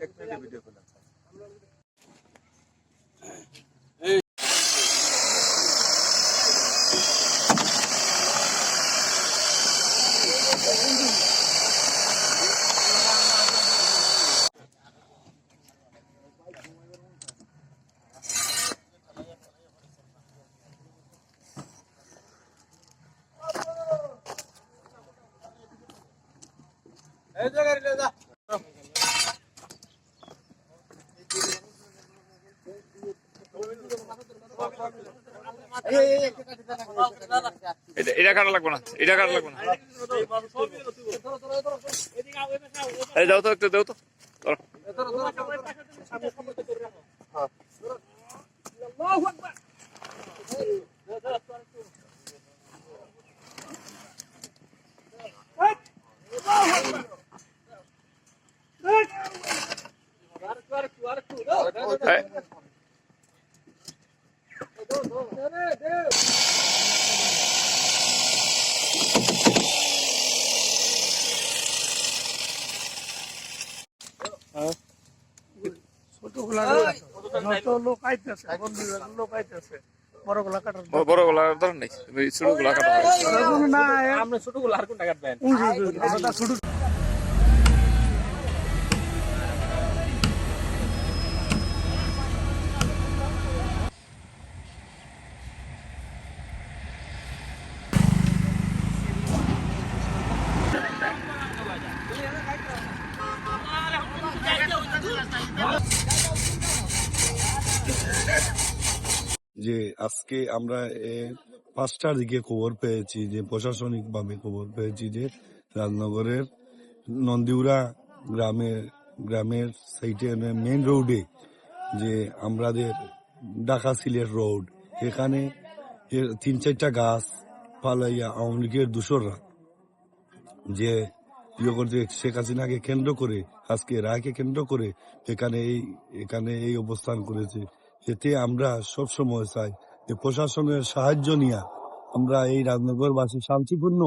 এটা এটা কাটা লাগবে না এটা কাটা লাগবে না। এই তো একটু দাও তো। ধরো। এই, ছোটগুলা যত লোক আইতেছে বন্ধু লোক আইতেছে বড়গুলা কাটার ব- বড়গুলা নাই ছোটগুলা কাটা না আপনি ছোটগুলো আর উঁচু, আমরা ছোট যে আজকে আমরা পাঁচটার দিকে খবর পেয়েছি, যে প্রশাসনিক ভাবে খবর পেয়েছি যে রাজনগরের নন্দীউরা গ্রামে, গ্রামের সাইটে মেইন রোডে যে আমাদের ঢাকা সিলেট রোড এখানে তিন চারটা গাছ পালাইয়া আওয়ামী লীগের দূষররা যে ইয়ে শেখ হাসিনাকে কেন্দ্র করে, আজকে রায়কে কেন্দ্র করে এখানে এই এখানে এই অবস্থান করেছে। এতে আমরা সব সময় চাই যে প্রশাসনের সাহায্য নিয়ে আমরা এই রাজনগরবাসী শান্তিপূর্ণ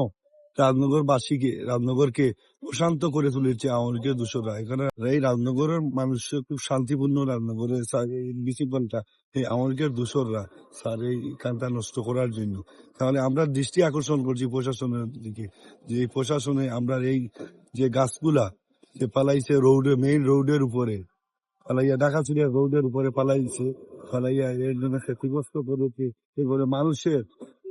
রাজনগরবাসীকে রাজনগরকে প্রশান্ত করে তুলেছে আওয়ামী লীগের এখানে এই রাজনগরের মানুষ খুব শান্তিপূর্ণ রাজনগরের মিউনিসিপালটা এই আওয়ামী লীগের স্যার, এই কান্তা নষ্ট করার জন্য। তাহলে আমরা দৃষ্টি আকর্ষণ করছি প্রশাসনের দিকে যে প্রশাসনে আমরা এই যে গাছগুলা যে পালাইছে রোডে মেইন রোডের উপরে পালাইয়া ঢাকা সিলেট রোডের উপরে পালাইছে পালাইয়া এর জন্য ক্ষতিগ্রস্ত করেছে এবারে মানুষের,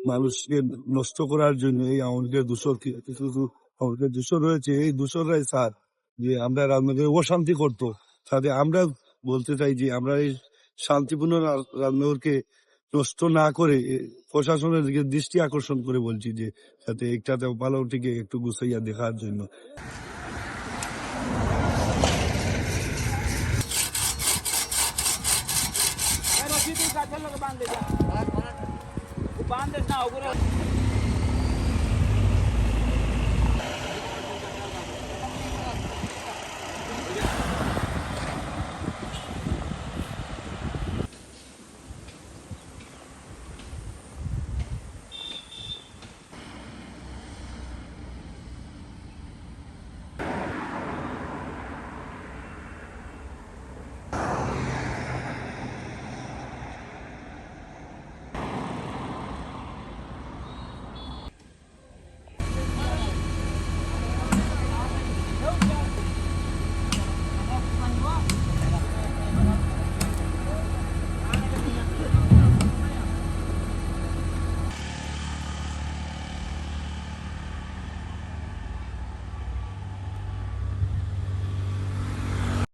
মানুষকে নষ্ট করার জন্য এই দূষর কি- কিছু আওয়ামী দূষর রয়েছে। এই দূষররাই স্যার, যে আমরা রাজনগরে অশান্তি করতো। সাথে আমরা বলতে চাই যে আমরা এই শান্তিপূর্ণ রাজনগরকে নষ্ট না করে প্রশাসনের দিকে দৃষ্টি আকর্ষণ করে বলছি যে, যাতে একটাতে থেকে একটু গুছাইয়া দেখার জন্য। বান্ধে না